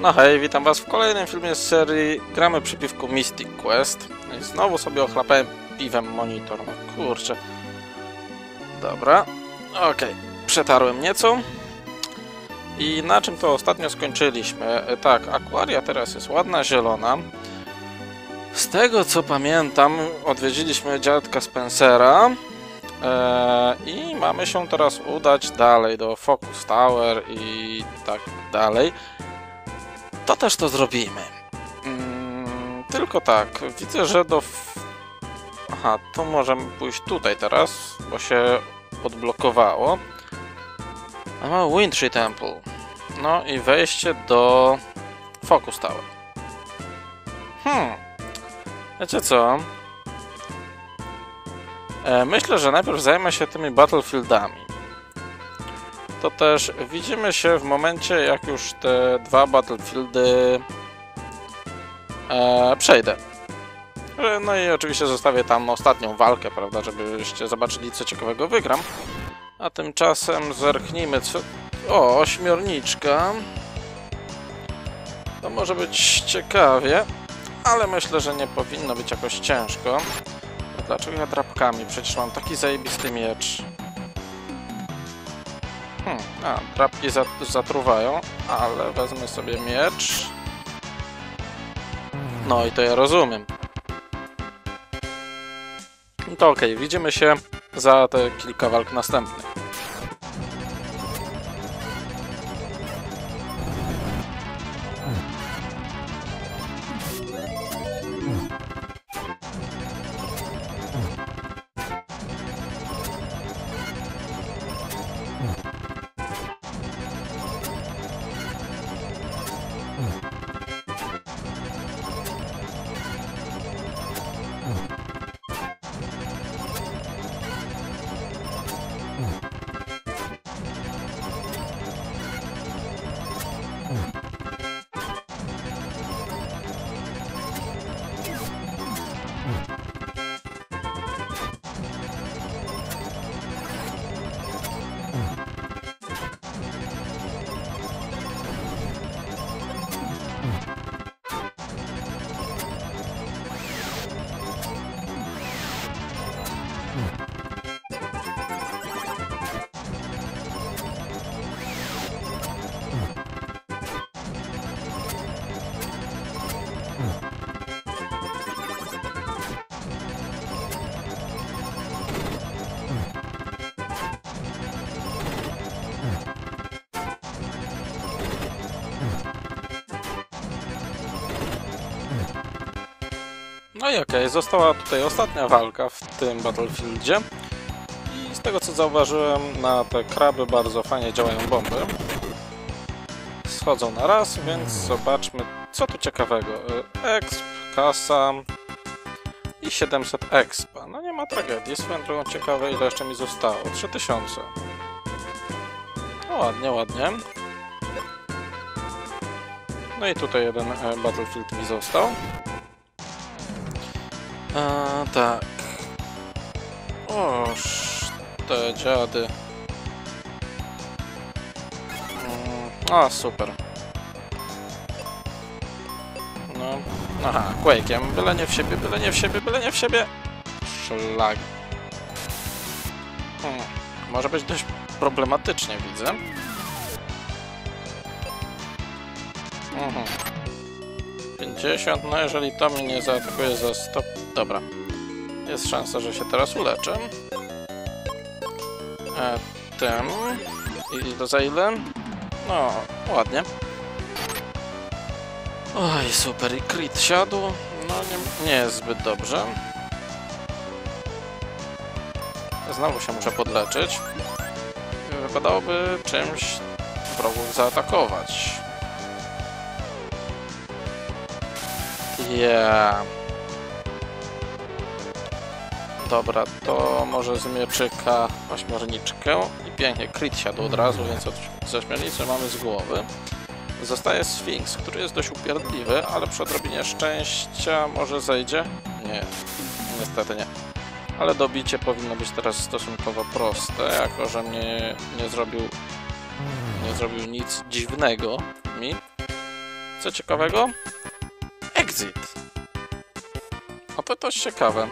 No hej, witam was w kolejnym filmie z serii Gramy przy piwku Mystic Quest. I znowu sobie ochlapałem piwem monitor, no kurczę. Dobra, okej, przetarłem nieco. I na czym to ostatnio skończyliśmy? E, Tak, akwaria teraz jest ładna, zielona. Z tego co pamiętam, odwiedziliśmy dziadka Spencera. E, I mamy się teraz udać dalej do Focus Tower i tak dalej. To też to zrobimy. Mm, tylko tak, widzę, że do. Aha, to możemy pójść tutaj teraz, bo się odblokowało. A mamy Wintry Temple. No i wejście do Focus Tower. Hmm. Wiecie co? E, myślę, że najpierw zajmę się tymi Battlefieldami. To też widzimy się w momencie, jak już te dwa Battlefieldy e, przejdę. E, No i oczywiście zostawię tam ostatnią walkę, prawda, żebyście zobaczyli, co ciekawego wygram. A tymczasem zerknijmy, co... O, ośmiorniczka. To może być ciekawie, ale myślę, że nie powinno być jakoś ciężko. Dlaczego ja drapkami? Przecież mam taki zajebisty miecz. Hmm, a, drapki zat zatruwają, ale wezmę sobie miecz. No i to ja rozumiem. No to okej, widzimy się za te kilka walk następnych. No i okej, została tutaj ostatnia walka w tym Battlefieldzie. I z tego co zauważyłem, na te kraby bardzo fajnie działają bomby. Schodzą na raz, więc zobaczmy co tu ciekawego. Y, Exp, kasa i 700 expa. No nie ma tragedii, swoją drogą ciekawe ile jeszcze mi zostało. 3000. No ładnie, ładnie. No i tutaj jeden e, Battlefield mi został. A, tak. Oż, te dziady. Mm, A, super. No, aha, Quake'iem. Byle nie w siebie, byle nie w siebie, byle nie w siebie. Szlag. Hmm, może być dość problematycznie, widzę. Mhm. 50, no jeżeli to mnie nie zaatakuje za 100... Dobra. Jest szansa, że się teraz uleczę. E, tym... I za ile? No, ładnie. Oj, super, i crit siadł. No, nie, nie jest zbyt dobrze. Znowu się muszę podleczyć. Wypadałoby czymś wrogów zaatakować. Yeah. Dobra, to może z mieczyka ośmiorniczkę i pięknie crit siadł od razu, więc od ośmiornicy mamy z głowy. Zostaje Sphinx, który jest dość upierdliwy, ale przy odrobinie szczęścia może zejdzie? Nie, niestety nie. Ale dobicie powinno być teraz stosunkowo proste, jako że mnie nie zrobił nie zrobił nic dziwnego mi. Co ciekawego? Exit. O to dość ciekawe.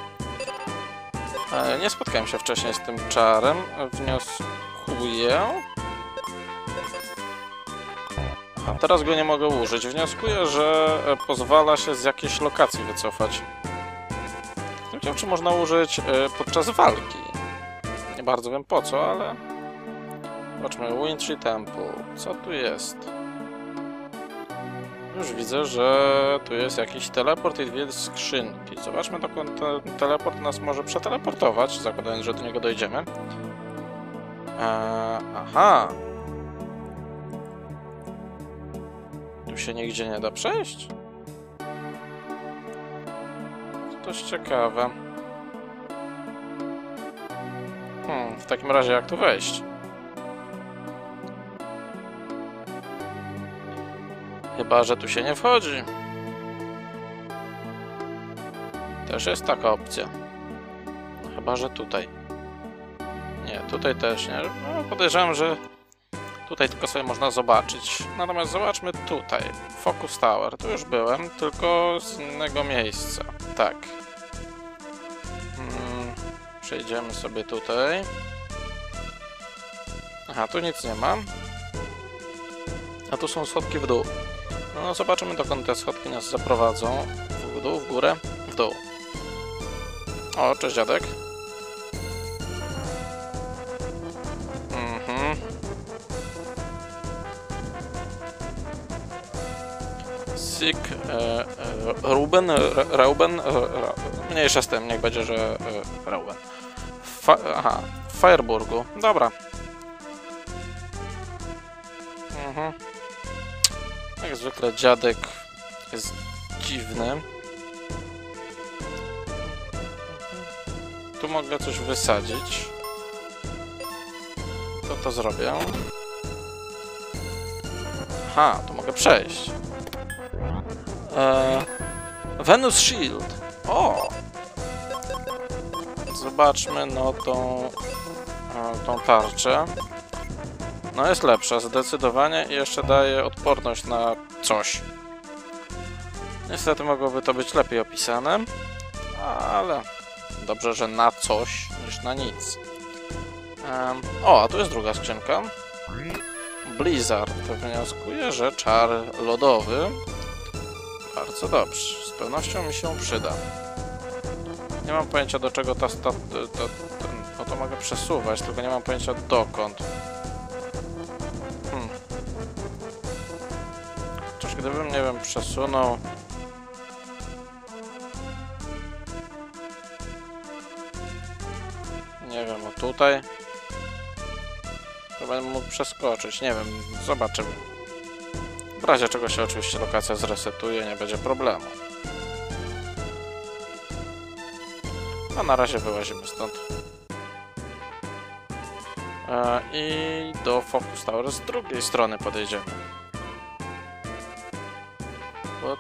E, nie spotkałem się wcześniej z tym czarem. Wnioskuję... A teraz go nie mogę użyć. Wnioskuję, że e, pozwala się z jakiejś lokacji wycofać. Nie wiem, czy można użyć e, podczas walki. Nie bardzo wiem po co, ale... Zobaczmy, Wintry Temple. Co tu jest? Już widzę, że tu jest jakiś teleport i dwie skrzynki. Zobaczmy, dokąd ten teleport nas może przeteleportować, zakładając, że do niego dojdziemy. Eee, aha. Tu się nigdzie nie da przejść? To dość ciekawe. Hmm, w takim razie jak tu wejść? Chyba, że tu się nie wchodzi. Też jest taka opcja. Chyba, że tutaj. Nie, tutaj też nie. No, podejrzewam, że tutaj tylko sobie można zobaczyć. Natomiast zobaczmy tutaj. Focus Tower. Tu już byłem, tylko z innego miejsca. Tak. Hmm, przejdziemy sobie tutaj. Aha, tu nic nie ma. A tu są schodki w dół. No, zobaczymy dokąd te schodki nas zaprowadzą. W dół, w górę, w dół. O, cześć dziadek. Mhm. Sik, e, e, Ruben, Re, Reuben, mniejsza z tym, niech będzie, że e, Reuben. Fa, aha, w Fireburgu, dobra. Jak zwykle dziadek jest dziwny. Tu mogę coś wysadzić. To to zrobię. Aha, tu mogę przejść. Eee, Venus Shield. O! Zobaczmy no tą, e, tą tarczę. No jest lepsza, zdecydowanie i jeszcze daje odporność na coś. Niestety mogłoby to być lepiej opisane, ale dobrze, że na coś niż na nic. Um, o, a tu jest druga skrzynka. Blizzard wnioskuje, że czar lodowy bardzo dobrze. Z pewnością mi się przyda. Nie mam pojęcia do czego ta... ta, ta, ta ten, no to mogę przesuwać, tylko nie mam pojęcia dokąd. Chociaż gdybym, nie wiem, przesunął... Nie wiem, o tutaj... To będę mógł przeskoczyć, nie wiem, zobaczymy. W razie czego się oczywiście lokacja zresetuje, nie będzie problemu. A na razie wyłazimy stąd. E, I do Focus Tower z drugiej strony podejdziemy.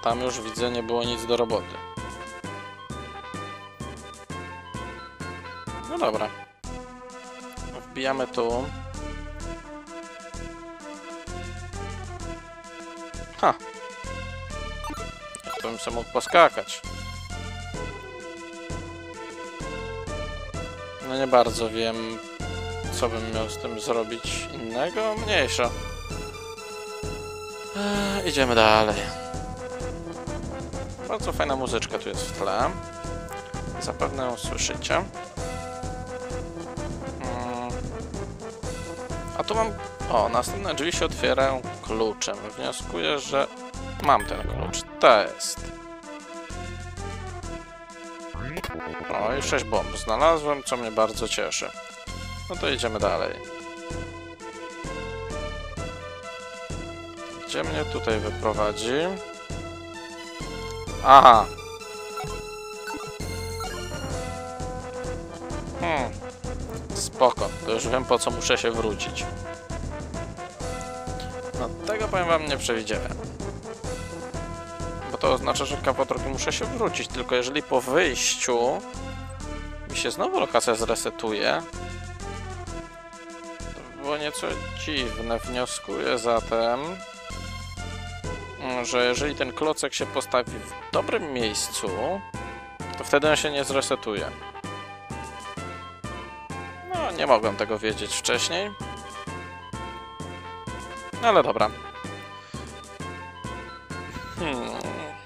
Tam już widzę nie było nic do roboty. No dobra. Wbijamy tu. Ha. To bym sobie mógł poskakać. No nie bardzo wiem, co bym miał z tym zrobić innego. Mniejsza. Eee, idziemy dalej. Bardzo fajna muzyczka tu jest w tle. Zapewne ją słyszycie. Mm. A tu mam... O, następne drzwi się otwierają kluczem. Wnioskuję, że mam ten klucz. To jest. O, i 6 bomb znalazłem, co mnie bardzo cieszy. No to idziemy dalej. Gdzie mnie tutaj wyprowadzi? Aha. Hmm. Spoko, to już wiem po co muszę się wrócić. No tego powiem wam nie przewidziałem. Bo to oznacza, że kawotropi muszę się wrócić, tylko jeżeli po wyjściu mi się znowu lokacja zresetuje, to było nieco dziwne. Wnioskuję zatem, że jeżeli ten klocek się postawi w dobrym miejscu, to wtedy on się nie zresetuje. No, nie mogłem tego wiedzieć wcześniej. No, ale dobra. Hmm.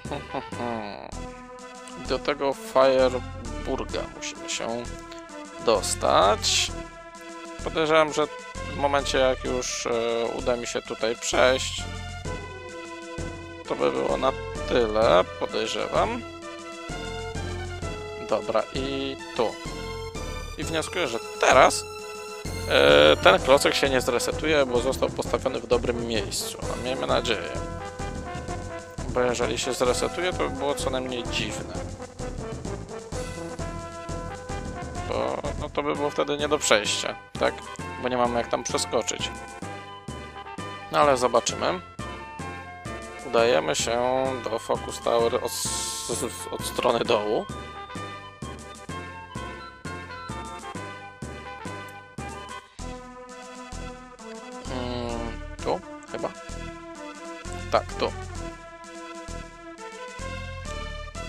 Do tego Fireburga musimy się dostać. Podejrzewam, że w momencie jak już e, uda mi się tutaj przejść, to by było na tyle, podejrzewam. Dobra, i tu. I wnioskuję, że teraz e, ten klocek się nie zresetuje, bo został postawiony w dobrym miejscu. No, miejmy nadzieję. Bo jeżeli się zresetuje, to by było co najmniej dziwne. Bo no, to by było wtedy nie do przejścia, tak? Bo nie mamy jak tam przeskoczyć. No ale zobaczymy. Udajemy się do Focus Tower od, od strony dołu. Mm. Tak, tu.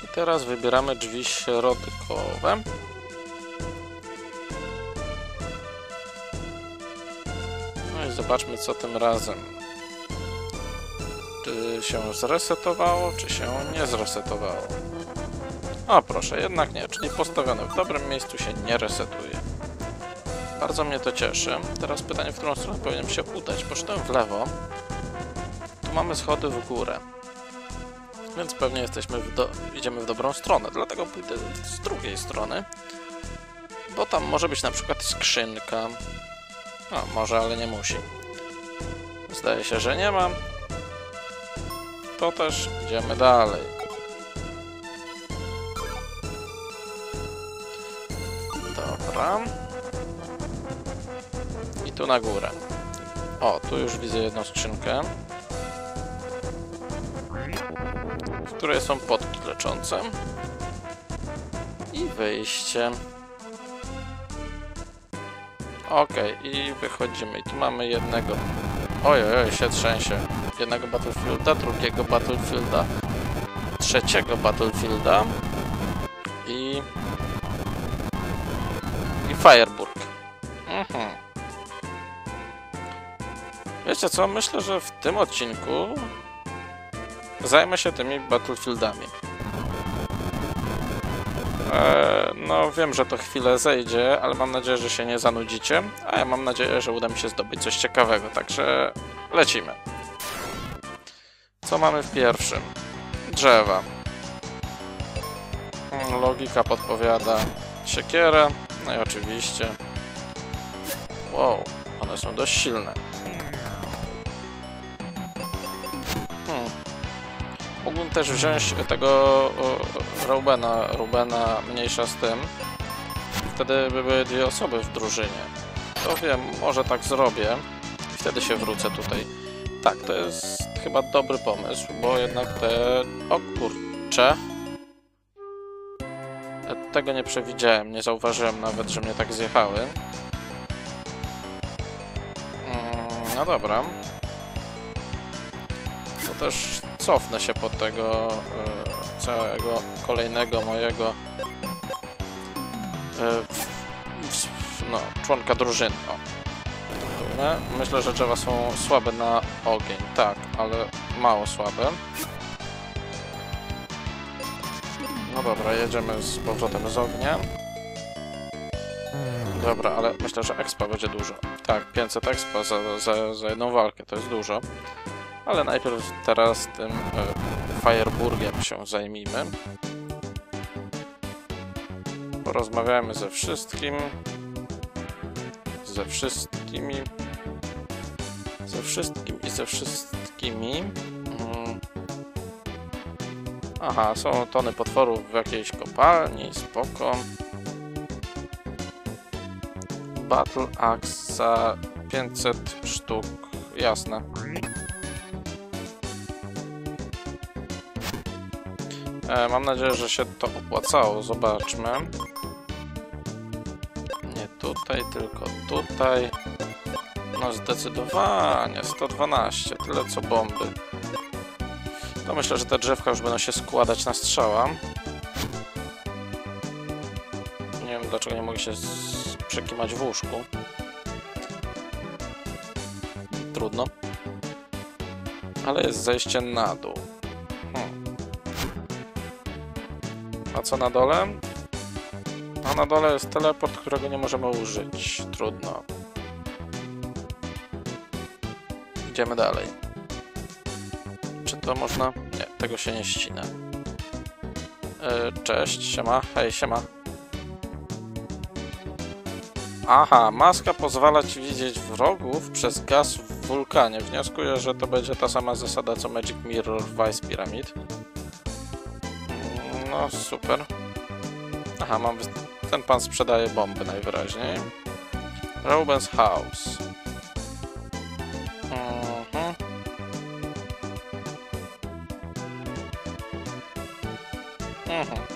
I teraz wybieramy drzwi środkowe. No i zobaczmy co tym razem. Się zresetowało, czy się nie zresetowało. O proszę, jednak nie, czyli postawione w dobrym miejscu się nie resetuje. Bardzo mnie to cieszy. Teraz pytanie, w którą stronę powinienem się udać. Poszedłem w lewo. Tu mamy schody w górę. Więc pewnie jesteśmy w do... idziemy w dobrą stronę. Dlatego pójdę z drugiej strony. Bo tam może być na przykład skrzynka. No, może, ale nie musi. Zdaje się, że nie ma. To też idziemy dalej. Dobra. I tu na górę. O, tu już widzę jedną skrzynkę. W której są potki leczące. I wyjście. Okej, i wychodzimy. I tu mamy jednego... Oj, oj, oj, się trzęsie. Jednego Battlefielda, drugiego Battlefielda, trzeciego Battlefielda i... i Fireburg. Mhm. Wiecie co, myślę, że w tym odcinku zajmę się tymi Battlefieldami. Eee, no wiem, że to chwilę zejdzie, ale mam nadzieję, że się nie zanudzicie, a ja mam nadzieję, że uda mi się zdobyć coś ciekawego, także lecimy. Co mamy w pierwszym? Drzewa. Hmm, Logika podpowiada siekierę, no i oczywiście... Wow, one są dość silne. Hmm. Mógłbym też wziąć tego Rubena, Rubena mniejsza z tym. Wtedy by były dwie osoby w drużynie. To wiem, może tak zrobię. Wtedy się wrócę tutaj. Tak, to jest chyba dobry pomysł, bo jednak te... O kurcze. Tego nie przewidziałem, nie zauważyłem nawet, że mnie tak zjechały. Mm, no dobra. To też cofnę się pod tego e, całego kolejnego mojego e, no, członka drużyny. O. Myślę, że drzewa są słabe na ogień, tak, ale mało słabe. No dobra, jedziemy z powrotem z ognia. Dobra, ale myślę, że expa będzie dużo. Tak, 500 expa za, za, za jedną walkę, to jest dużo. Ale najpierw teraz tym e, Fireburgiem się zajmijmy. Porozmawiamy ze wszystkim. Ze wszystkimi. Ze wszystkim i ze wszystkimi. Mm. Aha, są tony potworów w jakiejś kopalni, spoko. Battle Axe za 500 sztuk, jasne. E, mam nadzieję, że się to opłacało. Zobaczmy. Nie tutaj, tylko tutaj. No zdecydowanie, 112, tyle co bomby. To myślę, że te drzewka już będą się składać na strzała. Nie wiem dlaczego nie mogę się przekimać w łóżku. Trudno. Ale jest zejście na dół. Hmm. A co na dole? A na dole jest teleport, którego nie możemy użyć. Trudno. Idziemy dalej. Czy to można? Nie, tego się nie ścina. E, cześć, siema, hej, siema. Aha, maska pozwala ci widzieć wrogów przez gaz w wulkanie. Wnioskuję, że to będzie ta sama zasada co Magic Mirror w Ice Pyramid. No, super. Aha, mam... Ten pan sprzedaje bomby najwyraźniej. Rubens House. Mhm.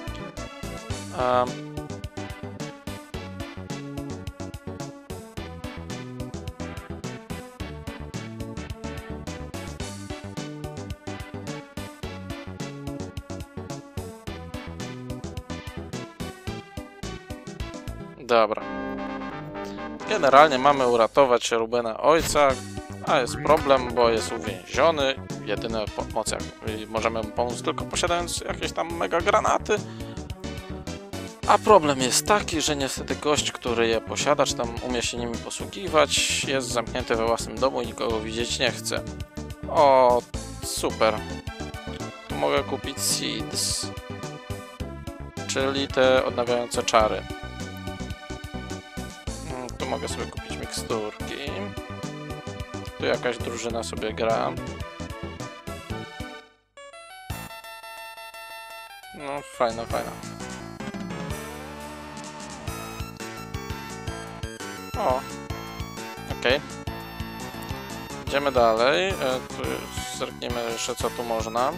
Dobra. Generalnie mamy uratować Rubena ojca, a jest problem, bo jest uwięziony. Jedyne pomoc, jak y, możemy pomóc tylko posiadając jakieś tam mega granaty. A problem jest taki, że niestety gość, który je posiada, czy tam umie się nimi posługiwać, jest zamknięty we własnym domu i nikogo widzieć nie chce. O, super. Tu mogę kupić seeds, czyli te odnawiające czary. Mm, Tu mogę sobie kupić miksturki. Tu jakaś drużyna sobie gra. No, fajna, fajna. O, okej. Idziemy dalej. E, tu zerkniemy jeszcze co tu można.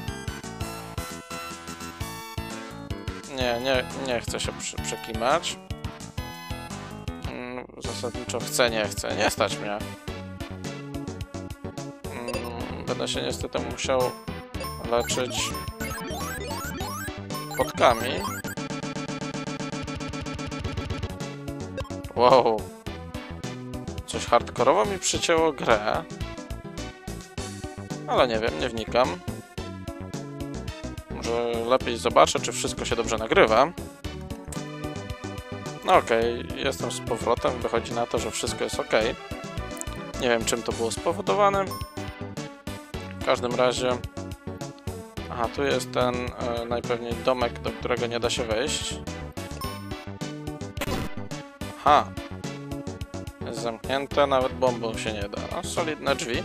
Nie, nie, nie chcę się przy, przekimać. Mm, Zasadniczo chcę, nie chcę. Nie stać mnie. Mm, Będę się niestety musiał leczyć potkami. Wow. Coś hardkorowo mi przycięło grę. Ale nie wiem, nie wnikam. Może lepiej zobaczę, czy wszystko się dobrze nagrywa. No okej, jestem z powrotem. Wychodzi na to, że wszystko jest ok. Nie wiem, czym to było spowodowane. W każdym razie... Aha, tu jest ten e, najpewniej domek, do którego nie da się wejść. Aha. Jest zamknięte, nawet bombą się nie da. No, solidne drzwi.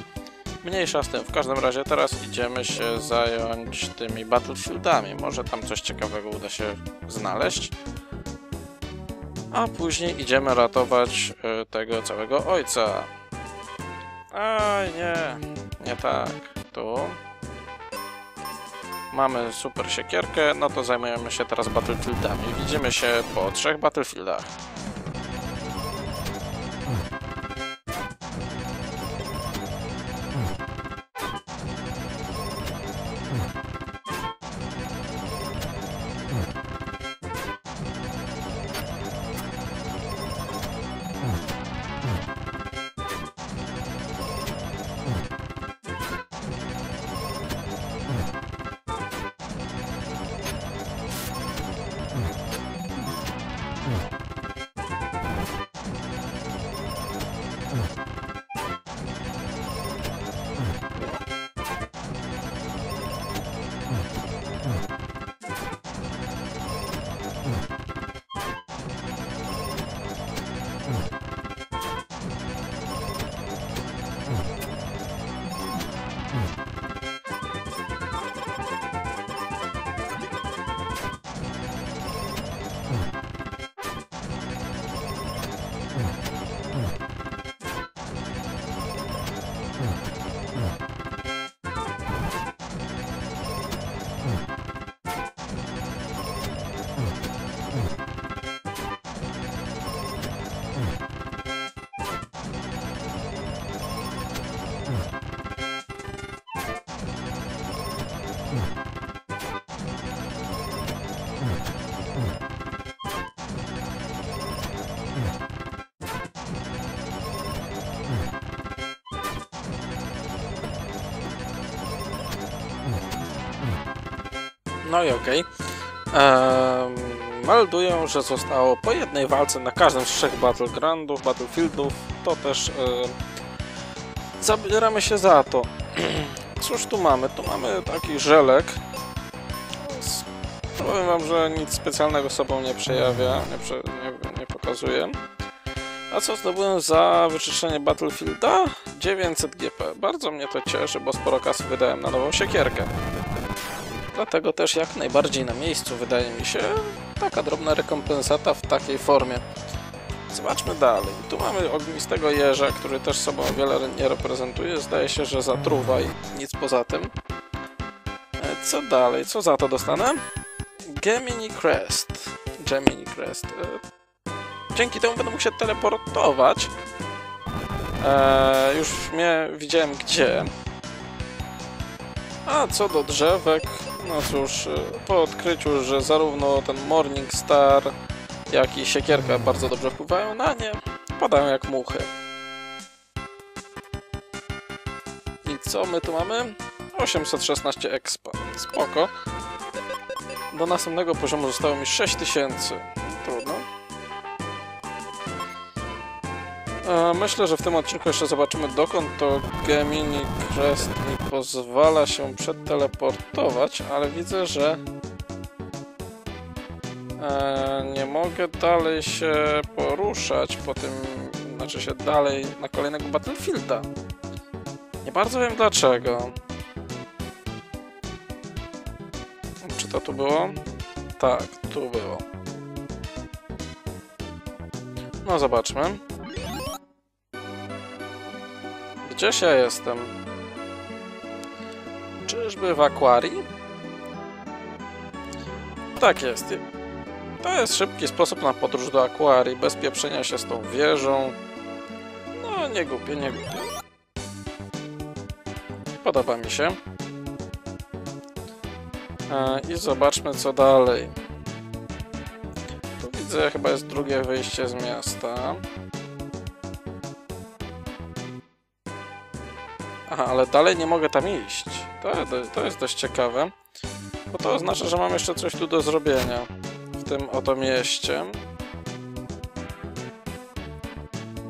Mniejsza z tym. W każdym razie teraz idziemy się zająć tymi Battlefieldami. Może tam coś ciekawego uda się znaleźć. A później idziemy ratować y, tego całego ojca. Aj, nie. Nie tak. Tu. Mamy super siekierkę, no to zajmujemy się teraz Battlefieldami. Widzimy się po trzech Battlefieldach. No i okej. Okay. meldują, że zostało po jednej walce na każdym z trzech Battlegroundów, Battlefieldów. To też e, zabieramy się za to. Cóż tu mamy? Tu mamy taki żelek, Powiem wam, że nic specjalnego sobą nie przejawia, nie, prze, nie, nie pokazuje. A co zdobyłem za wyczyszczenie Battlefielda? 900 GP. Bardzo mnie to cieszy, bo sporo kasy wydałem na nową siekierkę. Dlatego też jak najbardziej na miejscu wydaje mi się taka drobna rekompensata w takiej formie. Zobaczmy dalej. Tu mamy ognistego jeża, który też sobą wiele nie reprezentuje. Zdaje się, że zatruwa i nic poza tym. E, Co dalej? Co za to dostanę? Gemini Crest. Gemini Crest. E, Dzięki temu będę mógł się teleportować. E, już mnie widziałem gdzie. A co do drzewek, no cóż, e, po odkryciu, że zarówno ten Morning Star, jak i siekierka bardzo dobrze wpływają na nie, padają jak muchy. I co my tu mamy? 816 expa. Spoko. Do następnego poziomu zostało mi 6000. Trudno. E, Myślę, że w tym odcinku jeszcze zobaczymy dokąd to Gemini Crest mi pozwala się przeteleportować, ale widzę, że e, nie mogę dalej się poruszać po tym, znaczy się dalej na kolejnego Battlefielda. Nie bardzo wiem dlaczego. To tu było? Tak, tu było. No zobaczmy. Gdzież ja jestem? Czyżby w akwarii? Tak jest. To jest szybki sposób na podróż do akwarii, bez pieprzenia się z tą wieżą. No, nie głupie, nie głupie. Podoba mi się. I zobaczmy co dalej. Tu widzę, chyba jest drugie wyjście z miasta. Aha, ale dalej nie mogę tam iść. To, to jest dość ciekawe. Bo to oznacza, że mam jeszcze coś tu do zrobienia. W tym oto mieście.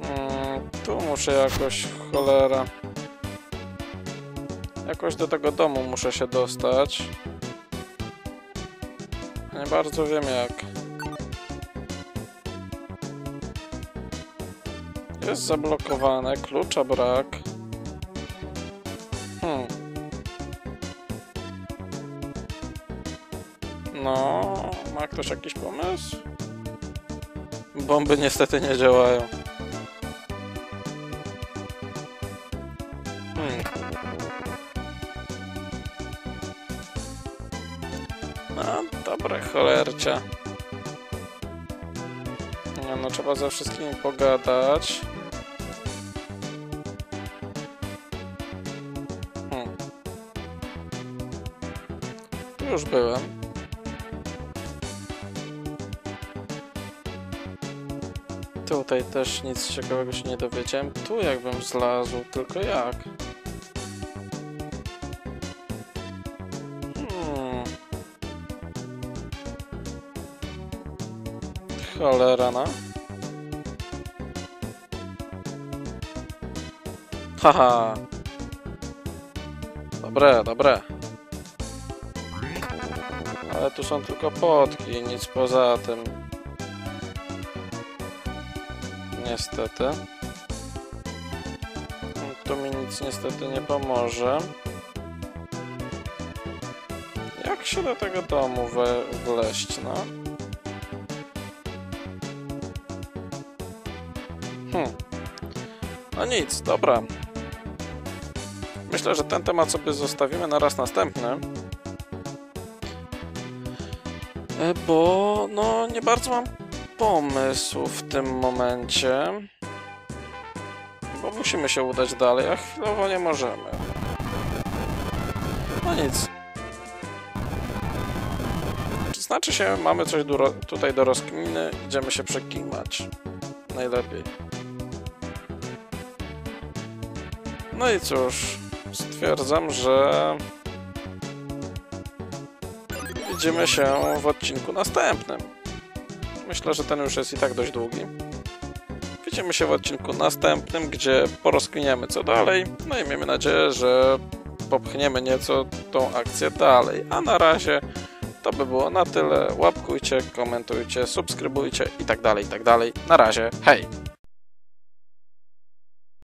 Mm, tu muszę jakoś, cholera. Jakoś do tego domu muszę się dostać. Nie bardzo wiem jak. Jest zablokowane, klucza brak. Hmm. No, ma ktoś jakiś pomysł? Bomby niestety nie działają. No, dobre cholercia. Nie no, trzeba ze wszystkimi pogadać. Hmm. Już byłem. Tutaj też nic ciekawego się nie dowiedziałem. Tu jakbym zlazł, tylko jak? Cholera, no. Haha. Dobre, dobre. Ale tu są tylko potki, nic poza tym. Niestety. Tu mi nic niestety nie pomoże. Jak się do tego domu we, wleść, no? Nic, dobra. Myślę, że ten temat sobie zostawimy na raz następny. E, Bo, no, nie bardzo mam pomysł w tym momencie. Bo musimy się udać dalej, a chwilowo nie możemy. No nic. Znaczy się, mamy coś tutaj do rozkminy, idziemy się przekimać. Najlepiej. No i cóż, stwierdzam, że widzimy się w odcinku następnym. Myślę, że ten już jest i tak dość długi. Widzimy się w odcinku następnym, gdzie porozkminiemy co dalej. No i miejmy nadzieję, że popchniemy nieco tą akcję dalej. A na razie to by było na tyle. Łapkujcie, komentujcie, subskrybujcie i tak dalej, i tak dalej. Na razie, hej!